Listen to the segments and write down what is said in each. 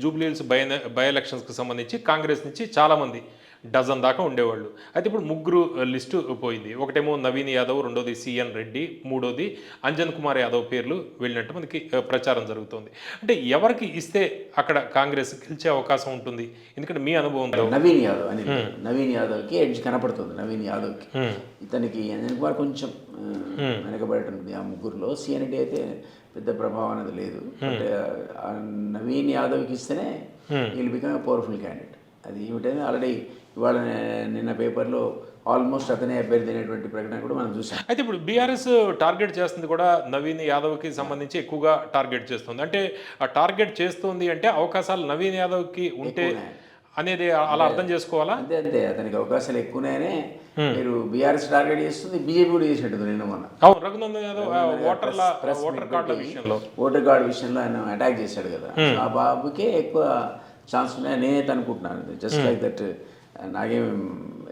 Jubilee Hills by by ఎలక్షన్స్కి సంబంధించి కాంగ్రెస్ నుంచి చాలామంది డజన్ దాకా ఉండేవాళ్ళు. అయితే ఇప్పుడు ముగ్గురు లిస్టు పోయింది. ఒకటేమో నవీన్ యాదవ్ రెండోది సిఎన్ రెడ్డి మూడోది అంజన్ కుమార్ యాదవ్ పేర్లు వెళ్ళినట్టు మనకి ప్రచారం జరుగుతోంది. అంటే ఎవరికి ఇస్తే అక్కడ కాంగ్రెస్ గెలిచే అవకాశం ఉంటుంది? ఎందుకంటే మీ అనుభవంలో నవీన్ యాదవ్ అని నవీన్ యాదవ్కి ఎడ్జ్ కనపడుతుంది. నవీన్ యాదవ్కి. ఇతనికి అంజన్ కుమార్ కొంచెం ఆ, వెనకబడి ఆ ముగ్గురులో. సిఎన్డి అయితే పెద్ద ప్రభావం అనేది లేదు. నవీన్ యాదవ్కి ఇస్తేనే వీళ్ళు బికమ్ పవర్ఫుల్ క్యాండిడేట్ అది ఏమిటంటే ఆల్రెడీ ఇవాళ నిన్న పేపర్లో ఆల్మోస్ట్ అతనే అభ్యర్థి అనేటువంటి ప్రకటన కూడా మనం చూసాం. అయితే ఇప్పుడు బీఆర్ఎస్ టార్గెట్ చేస్తుంది కూడా నవీన్ యాదవ్కి సంబంధించి ఎక్కువగా టార్గెట్ చేస్తుంది. అంటే ఆ టార్గెట్ చేస్తుంది అంటే అవకాశాలు నవీన్ యాదవ్కి ఉంటే అనేది అలా అర్థం చేసుకోవాలా? అంతే అంతే. అతనికి అవకాశాలు ఎక్కువనే. మీరు బీఆర్ఎస్ టార్గెట్ చేస్తుంది బీజేపీ కూడా చేసినట్టు నిన్న మొన్న. అవును రఘునందన్ యాదవ్ ఓటర్ల ఓటర్ కార్డుల విషయంలో. ఓటర్ కార్డు విషయంలో ఆయన అటాక్ చేశాడు కదా. ఆ బాబుకే ఎక్కువ ఛాన్స్ ఉన్నాయి? నేనైతే అనుకుంటున్నాను జస్ట్ లైక్ దట్ నాకేం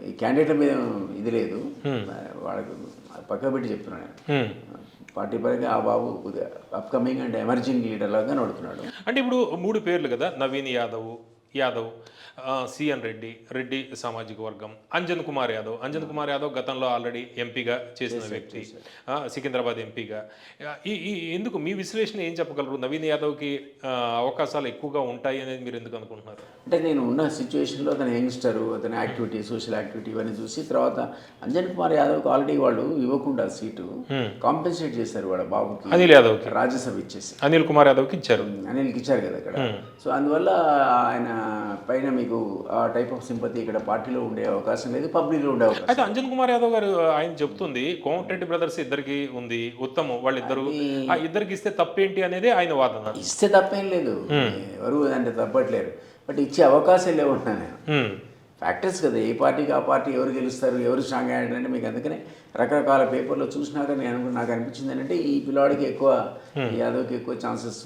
ఈ క్యాండిడేట్ల మీద ఇది లేదు. వాళ్ళకి పక్క పెట్టి చెప్తున్నాను నేను. హ్మ్. పార్టీ పరంగా ఆ బాబు అప్కమింగ్ అండ్ ఎమర్జింగ్ లీడర్ లాగా నడుతున్నాడు అంటే ఇప్పుడు మూడు పేర్లు కదా నవీన్ యాదవ్ యాదవ్ సిఎన్ రెడ్డి రెడ్డి సామాజిక వర్గం అంజన్ కుమార్ యాదవ్. అంజన్ కుమార్ యాదవ్ గతంలో ఆల్రెడీ ఎంపీగా చేసిన వ్యక్తి సికింద్రాబాద్ ఎంపీగా. ఈ ఎందుకు మీ విశ్లేషణ ఏం చెప్పగలరు? నవీన్ యాదవ్కి అవకాశాలు ఎక్కువగా ఉంటాయి అనేది మీరు ఎందుకు అనుకుంటున్నారు? అంటే నేను ఉన్న సిచ్యువేషన్లో అతను యంగ్స్టరు అతని యాక్టివిటీ సోషల్ యాక్టివిటీ ఇవన్నీ చూసి తర్వాత అంజన్ కుమార్ యాదవ్కి ఆల్రెడీ వాళ్ళు ఇవ్వకుండా సీటు కాంపెన్సేట్ చేశారు వాళ్ళ బాబుకి. అనిల్ యాదవ్కి? రాజ్యసభ ఇచ్చేసి. అనిల్ కుమార్ యాదవ్కి ఇచ్చారు. అనిల్కి ఇచ్చారు కదా ఇక్కడ సో అందువల్ల ఆయన పైన మీకు ఆ టైప్ ఆఫ్ సింపతి ఇక్కడ పార్టీలో ఉండే అవకాశం లేదు పబ్లిక్లో ఉండే అవకాశం అయితే అంజన్ కుమార్ యాదవ్ గారు ఆయన చెప్తుంది కోమటిరెడ్డి బ్రదర్స్ ఇద్దరికి ఉంది ఉత్తమం వాళ్ళిద్దరు ఆ ఇద్దరికి ఇస్తే తప్పేంటి అనేది ఆయన వాదన. ఇస్తే తప్పేం లేదు. ఎవరు అంటే తప్పట్లేరు. బట్ ఇచ్చే అవకాశం లేవుంటున్నాను నేను. ఫ్యాక్టర్స్ కదా ఏ పార్టీకి ఆ పార్టీ ఎవరు గెలుస్తారు ఎవరు స్ట్రాంగ్ అయ్యాడు అంటే మీకు అందుకనే రకరకాల పేపర్లో చూసినాక నేను నాకు అనిపించింది ఏంటంటే ఈ పిల్లాడికి ఎక్కువ యాదవ్కి ఎక్కువ ఛాన్సెస్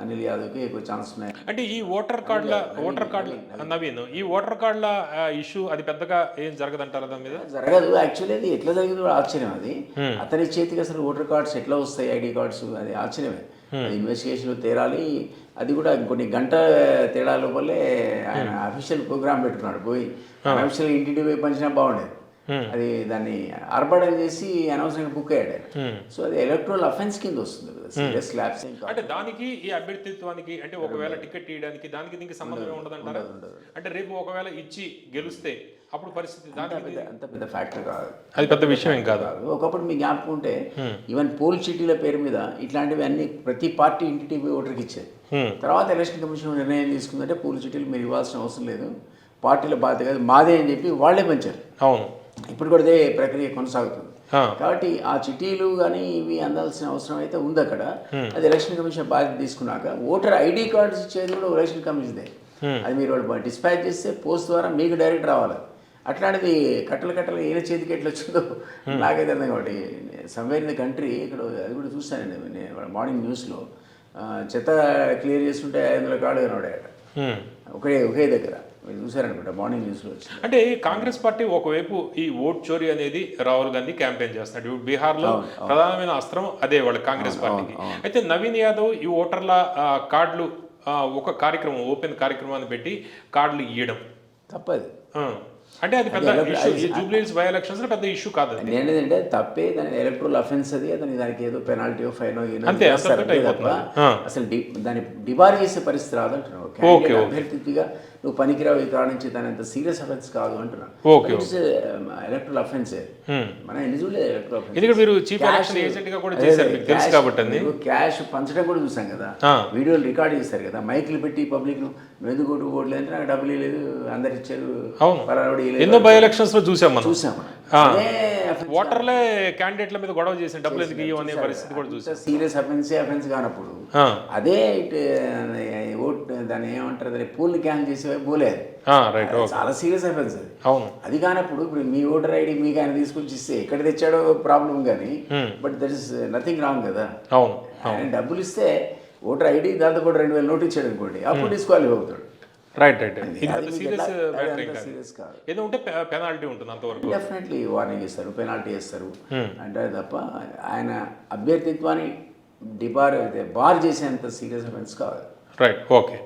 అనిల్ యాదవ్కి ఎక్కువ ఛాన్స్ ఉన్నాయి. అంటే ఈ ఓటర్ కార్డుల ఓటర్ కార్డుల నవీన్ ఈ ఓటర్ కార్డుల ఇష్యూ అది పెద్దగా ఏం జరగదంటారా దాని మీద? జరగదు. యాక్చువల్లీ అది ఎట్లా జరిగింది కూడా ఆశ్చర్యం అది. అతని చేతికి అసలు ఓటర్ కార్డ్స్ ఎట్లా వస్తాయి? ఐడి కార్డ్స్ అది ఆశ్చర్యమే. ఇన్వెస్టిగేషన్ తేరాలి. అది కూడా కొన్ని గంట తేడా లోపలే ఆయన అఫీషియల్ ప్రోగ్రామ్ పెట్టుకున్నాడు. పోయి అఫీషియల్ ఇంటింటి పోయి పంచినా బాగుండేది. అది దాన్ని ఆర్భాటం చేసి అనవసరంగా బుక్ అయ్యాడు. సో అది ఎలక్ట్రల్ అఫెన్స్ కింద వస్తుంది కదా. సీరియస్ ల్యాబ్స్ ఏం కాదు. అంటే దానికి ఈ అభ్యర్థిత్వానికి అంటే ఒకవేళ టికెట్ ఇవ్వడానికి దానికి దీనికి సంబంధం ఉండదంటారా అంటే రేపు ఒకవేళ ఇచ్చి గెలిస్తే అప్పుడు పరిస్థితి అంత పెద్ద ఫ్యాక్టర్ కాదు. అది పెద్ద విషయం ఏం కాదు. ఒకప్పుడు మీ జ్ఞాపకం ఉంటే ఈవెన్ పోల్ చిటీల పేరు మీద ఇట్లాంటివి అన్ని ప్రతి పార్టీ ఇంటికి పోయి ఓటర్కి ఇచ్చేది. Hmm. తర్వాత ఎలక్షన్ కమిషన్ నిర్ణయం తీసుకుందంటే పోల్ చిటీలు మీరు ఇవ్వాల్సిన అవసరం లేదు. పార్టీల బాధ్యత కాదు. మాదే అని చెప్పి వాళ్ళే పెంచారు. అవును. ఇప్పుడు కూడా అదే ప్రక్రియ కొనసాగుతుంది. కాబట్టి ఆ చిటీలు కానీ ఇవి అందాల్సిన అవసరం అయితే ఉంది అక్కడ. అది ఎలక్షన్ కమిషన్ బాధ్యత తీసుకున్నాక ఓటర్ ఐడి కార్డ్స్ ఇచ్చేది కూడా ఎలక్షన్ కమిషన్దే. అది మీరు వాళ్ళు డిస్పాచ్ చేస్తే పోస్ట్ ద్వారా మీకు డైరెక్ట్ రావాలి. అట్లాంటిది కట్టలు కట్టలు ఏ చేతికి ఎట్లా వచ్చిందో నాకైతే అర్థం కాబట్టి సమ్వేర్ ఇన్ ద కంట్రీ ఇక్కడ అది కూడా చూస్తానండి నేను మార్నింగ్ న్యూస్లో చెత్త క్లియర్ చేస్తుంటే ఐదు వందల కార్డు కనబడాయట. హ్మ్. ఒకే ఒకే దగ్గర. మీరు చూసారనుకుంటా మార్నింగ్ న్యూస్లో వచ్చింది. అంటే కాంగ్రెస్ పార్టీ ఒకవైపు ఈ ఓట్ చోరీ అనేది రాహుల్ గాంధీ క్యాంపెయిన్ చేస్తున్నాడు. ఇప్పుడు బీహార్లో ప్రధానమైన అస్త్రం అదే వాళ్ళ కాంగ్రెస్ పార్టీకి. అయితే నవీన్ యాదవ్ ఈ ఓటర్ల కార్డులు ఒక కార్యక్రమం ఓపెన్ కార్యక్రమాన్ని పెట్టి కార్డులు ఇవ్వడం తప్పది. అంటే అది పెద్ద జూబ్లీహిల్స్ బై ఎలక్షన్స్ పెద్ద ఇష్యూ కాదు ఏంటంటే తప్పే దాని ఎలక్ట్రల్ అఫెన్స్ అది అతనికి దానికి ఏదో పెనాల్టీ ఫైన్ అంతే. అసలు దాన్ని డిబార్ చేసే పరిస్థితి రాదు ఓకే. అభ్యర్థిగా నువ్వు పనికిరావు ఈ కారణం నుంచి దాని అంత సీరియస్ అఫెన్స్ కాదు అంటున్నా ఓకే, ఎలక్ట్రల్ అఫెన్స్. మనం ఎన్ని చూడలేదు ఎలక్ట్రల్ అఫెన్స్ మీరు చీఫ్ ఎలక్షన్ ఏజెంట్గా కూడా చేశారు మీకు తెలుసు కాబట్టి క్యాష్ పంచడం కూడా చూసాం కదా. వీడియోలు రికార్డ్ చేశారు కదా. మైకులు పెట్టి పబ్లిక్ నువ్వు ఎందుకు ఓటు ఓట్లేదు అంటే నాకు డబ్బులు లేదు అందరు ఇచ్చారు అవును. ఎన్నో బై ఎలక్షన్స్లో చూసాం మనం. చూసాం ఓటర్లే క్యాండిడేట్ల మీద గొడవ చేసిన డబ్బులు ఎందుకు అనే పరిస్థితి కూడా చూసాం. సీరియస్ అఫెన్స్ అఫెన్స్ కానప్పుడు. అదే ఇటు ఓట్ దాన్ని ఏమంటారు దాన్ని పూల్ని క్యాన్ చేసే పోలేదు చాలా సీరియస్ అఫెన్స్ అది. అవును. అది కానప్పుడు ఇప్పుడు మీ ఓటర్ ఐడి మీకు ఆయన తీసుకొచ్చి ఇస్తే ఎక్కడ తెచ్చాడో ప్రాబ్లం కానీ but that is nothing wrong కదా. అవును డబ్బులు ఇస్తే ఓటర్ ఐడి దాంతో కూడా రెండు వేలు నోట్ ఇచ్చాడు అనుకోండి అప్పుడు డిస్క్వాలిఫై అవుతాడు. రైట్ రైట్ సీరియస్ కాదు ఏదో ఉంటే పెనాల్టీ ఉంటుంది అంతవరకు. డెఫినెట్లీ వార్నింగ్ ఇస్తారు పెనాల్టీ ఇస్తారు. అంటారు తప్ప ఆయన అభ్యర్థిత్వాన్ని డిబార్ అయితే బార్ చేసేంత సీరియస్ అఫెన్స్ కాదు. Right okay